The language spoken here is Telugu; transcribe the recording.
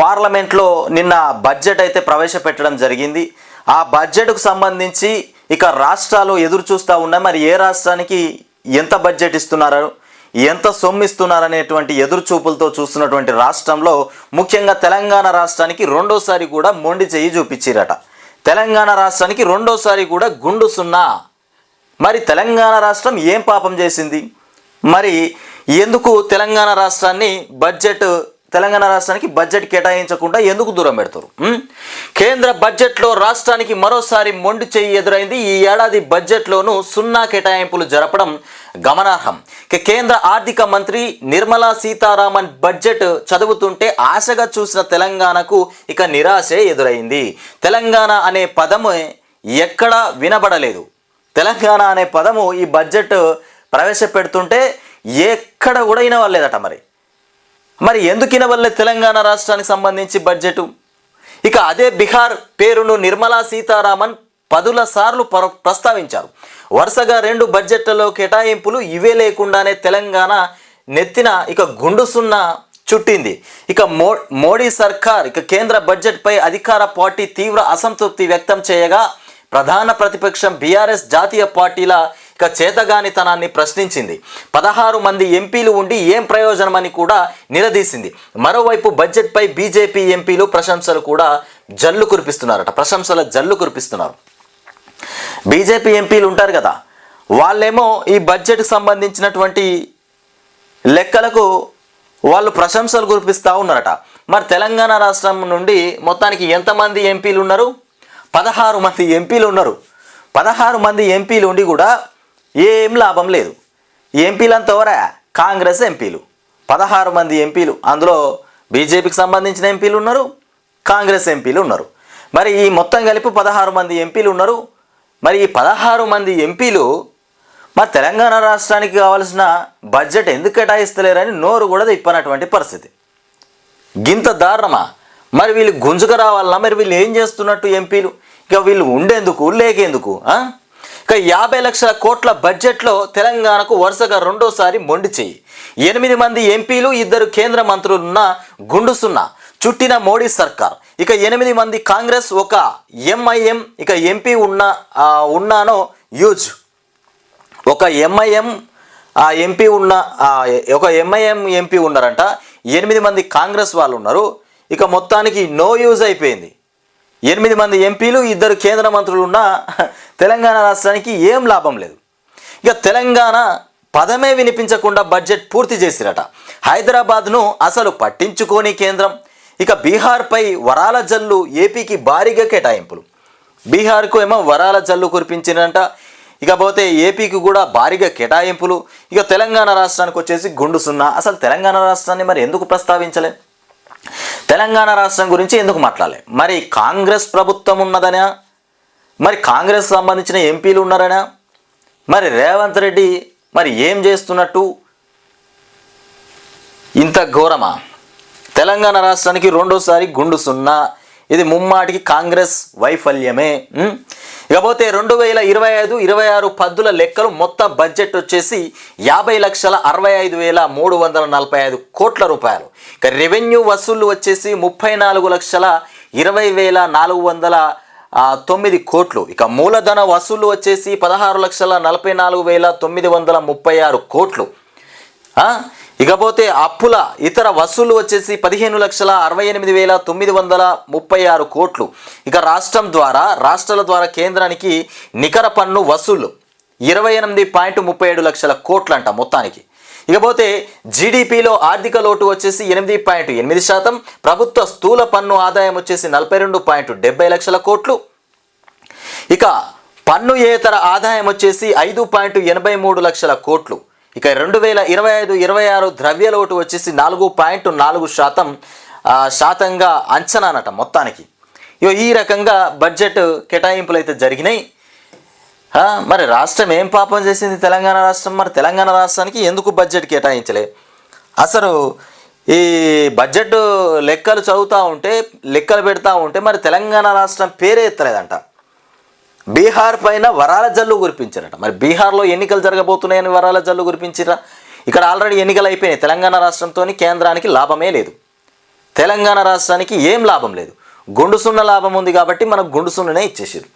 పార్లమెంట్లో నిన్న బడ్జెట్ అయితే ప్రవేశపెట్టడం జరిగింది. ఆ బడ్జెట్కు సంబంధించి ఇక రాష్ట్రాలు ఎదురు చూస్తూ ఉన్నాయి మరి ఏ రాష్ట్రానికి ఎంత బడ్జెట్ ఇస్తున్నారు ఎంత సొమ్ము ఇస్తున్నారు అనేటువంటి ఎదురు చూపులతో చూస్తున్నటువంటి రాష్ట్రంలో ముఖ్యంగా తెలంగాణ రాష్ట్రానికి రెండోసారి కూడా మొండి చెయ్యి చూపించిరట. తెలంగాణ రాష్ట్రానికి రెండోసారి కూడా గుండు సున్నా. మరి తెలంగాణ రాష్ట్రం ఏం పాపం చేసింది? మరి ఎందుకు తెలంగాణ రాష్ట్రాన్ని బడ్జెట్ తెలంగాణ రాష్ట్రానికి బడ్జెట్ కేటాయించకుండా ఎందుకు దూరం పెడతారు? కేంద్ర బడ్జెట్లో రాష్ట్రానికి మరోసారి మొండి చేయి ఎదురైంది. ఈ ఏడాది బడ్జెట్లోనూ సున్నా కేటాయింపులు జరపడం గమనార్హం. కేంద్ర ఆర్థిక మంత్రి నిర్మలా సీతారామన్ బడ్జెట్ చదువుతుంటే ఆశగా చూసిన తెలంగాణకు ఇక నిరాశే ఎదురైంది. తెలంగాణ అనే పదము ఎక్కడా వినబడలేదు. తెలంగాణ అనే పదము ఈ బడ్జెట్ ప్రవేశపెడుతుంటే ఎక్కడ కూడా వినవలేదట మరి. మరి ఎందుకిన వినవల్లే తెలంగాణ రాష్ట్రానికి సంబంధించి బడ్జెట్? ఇక అదే బీహార్ పేరును నిర్మలా సీతారామన్ పదుల సార్లు ప్రస్తావించారు. వరుసగా రెండు బడ్జెట్లలో కేటాయింపులు ఇవే లేకుండానే తెలంగాణ నెత్తిన ఇక గుండు సున్నా చుట్టింది. ఇక మో మోడీ సర్కార్ ఇక కేంద్ర బడ్జెట్పై అధికార పార్టీ తీవ్ర అసంతృప్తి వ్యక్తం చేయగా ప్రధాన ప్రతిపక్షం బీఆర్ఎస్ జాతీయ పార్టీల ఇక చేతగానితనాన్ని ప్రశ్నించింది. పదహారు మంది ఎంపీలు ఉండి ఏం ప్రయోజనమని కూడా నిలదీసింది. మరోవైపు బడ్జెట్పై బీజేపీ ఎంపీలు ప్రశంసలు కూడా జల్లు కురిపిస్తున్నారట. ప్రశంసల జల్లు కురిపిస్తున్నారు. బీజేపీ ఎంపీలు ఉంటారు కదా వాళ్ళేమో ఈ బడ్జెట్కి సంబంధించినటువంటి లెక్కలకు వాళ్ళు ప్రశంసలు కురిపిస్తూ ఉన్నారట. మరి తెలంగాణ రాష్ట్రం నుండి మొత్తానికి ఎంతమంది ఎంపీలు ఉన్నారు? పదహారు మంది ఎంపీలు ఉన్నారు. పదహారు మంది ఎంపీలు ఉండి కూడా ఏం లాభం లేదు. ఎంపీలంతా ఎవరా? కాంగ్రెస్ ఎంపీలు. పదహారు మంది ఎంపీలు. అందులో బీజేపీకి సంబంధించిన ఎంపీలు ఉన్నారు. కాంగ్రెస్ ఎంపీలు ఉన్నారు. మరి ఈ మొత్తం కలిపి పదహారు మంది ఎంపీలు ఉన్నారు. మరి ఈ పదహారు మంది ఎంపీలు మరి తెలంగాణ రాష్ట్రానికి కావాల్సిన బడ్జెట్ ఎందుకు కేటాయిస్తలేరని నోరు కూడా తిప్పనటువంటి పరిస్థితి. గింత దారుణమా? మరి వీళ్ళు గుంజుకు రావాలన్నా మరి వీళ్ళు ఏం చేస్తున్నట్టు ఎంపీలు? ఇక వీళ్ళు ఉండేందుకు లేకేందుకు ఇక యాభై లక్షల కోట్ల బడ్జెట్లో తెలంగాణకు వరుసగా రెండోసారి మొండి చెయ్యి. ఎనిమిది మంది ఎంపీలు ఇద్దరు కేంద్ర మంత్రులున్న గుండుసున్న చుట్టిన మోడీ సర్కార్. ఇక ఎనిమిది మంది కాంగ్రెస్ ఒక ఎంఐఎం ఇక ఎంపీ ఉన్న ఉన్నానో యూజ్. ఒక ఎంఐఎం ఆ ఎంపీ ఉన్న ఒక ఎంఐఎం ఎంపీ ఉన్నారంట. ఎనిమిది మంది కాంగ్రెస్ వాళ్ళు ఉన్నారు. ఇక మొత్తానికి నో యూజ్ అయిపోయింది. ఎనిమిది మంది ఎంపీలు ఇద్దరు కేంద్ర మంత్రులు ఉన్న తెలంగాణ రాష్ట్రానికి ఏం లాభం లేదు. ఇక తెలంగాణ పదమే వినిపించకుండా బడ్జెట్ పూర్తి చేసిరట. హైదరాబాద్ను అసలు పట్టించుకోని కేంద్రం. ఇక బీహార్పై వరాల జల్లు ఏపీకి భారీగా కేటాయింపులు. బీహార్కు ఏమో వరాల జల్లు కురిపించినంట ఇకపోతే ఏపీకి కూడా భారీగా కేటాయింపులు. ఇక తెలంగాణ రాష్ట్రానికి వచ్చేసి గుండు సున్నా. అసలు తెలంగాణ రాష్ట్రాన్ని మరి ఎందుకు ప్రస్తావించలే? తెలంగాణ రాష్ట్రం గురించి ఎందుకు మాట్లాడలే? మరి కాంగ్రెస్ ప్రభుత్వం ఉన్నదనా? మరి కాంగ్రెస్ సంబంధించిన ఎంపీలు ఉన్నారనా? మరి రేవంత్ రెడ్డి మరి ఏం చేస్తున్నట్టు? ఇంత ఘోరమా? తెలంగాణ రాష్ట్రానికి రెండోసారి గుండు సున్నా ఇది ముమ్మాటికి కాంగ్రెస్ వైఫల్యమే ఇకపోతే రెండు వేల ఇరవై ఐదు ఇరవై ఆరు పద్దుల లెక్కలు మొత్తం బడ్జెట్ వచ్చేసి యాభై లక్షల అరవై ఐదు వేల మూడు వందల నలభై ఐదు కోట్ల రూపాయలు. ఇక రెవెన్యూ వసూళ్ళు వచ్చేసి ముప్పై నాలుగు లక్షల ఇరవై వేల నాలుగు వందల తొమ్మిది కోట్లు. ఇక మూలధన వసూళ్ళు వచ్చేసి పదహారు లక్షల నలభై నాలుగు వేల తొమ్మిది వందల ముప్పై ఆరు కోట్లు. ఇకపోతే అప్పుల ఇతర వసూళ్ళు వచ్చేసి పదిహేను లక్షల అరవై ఎనిమిది వేల తొమ్మిది వందల ముప్పై ఆరు కోట్లు. ఇక రాష్ట్రం ద్వారా రాష్ట్రాల ద్వారా కేంద్రానికి నికర పన్ను వసూళ్ళు ఇరవై ఎనిమిది పాయింట్ ముప్పై ఏడు లక్షల కోట్లంట మొత్తానికి. ఇకపోతే జీడిపిలో ఆర్థిక లోటు వచ్చేసి ఎనిమిది పాయింట్ ఎనిమిది శాతం ప్రభుత్వ స్థూల పన్ను ఆదాయం వచ్చేసి నలభై రెండు పాయింట్ డెబ్బై లక్షల కోట్లు. ఇక పన్ను ఏతర ఆదాయం వచ్చేసి ఐదు పాయింట్ ఎనభై మూడు లక్షల కోట్లు. ఇక రెండు వేల ఇరవై ఐదు ఇరవై ఆరు ద్రవ్య లోటు వచ్చేసి నాలుగు పాయింట్ నాలుగు శాతం శాతంగా శాతంగా అంచనానట మొత్తానికి. ఇగో ఈ రకంగా బడ్జెట్ కేటాయింపులు అయితే జరిగినాయి. మరి రాష్ట్రం ఏం పాపం చేసింది తెలంగాణ రాష్ట్రం? మరి తెలంగాణ రాష్ట్రానికి ఎందుకు బడ్జెట్ కేటాయించలే? అసలు ఈ బడ్జెట్ లెక్కలు చదువుతూ ఉంటే లెక్కలు పెడతా ఉంటే మరి తెలంగాణ రాష్ట్రం పేరే ఎత్తలేదంట. బీహార్ పైన వరాల జల్లు కురిపించారట. మరి బీహార్లో ఎన్నికలు జరగబోతున్నాయని వరాల జల్లు కురిపించారా ఇక్కడ ఆల్రెడీ ఎన్నికలు అయిపోయినాయి. తెలంగాణ రాష్ట్రంతో కేంద్రానికి లాభమే లేదు. తెలంగాణ రాష్ట్రానికి ఏం లాభం లేదు? గుండుసున్న లాభం ఉంది కాబట్టి మనకు గుండు సున్ననే ఇచ్చేసారు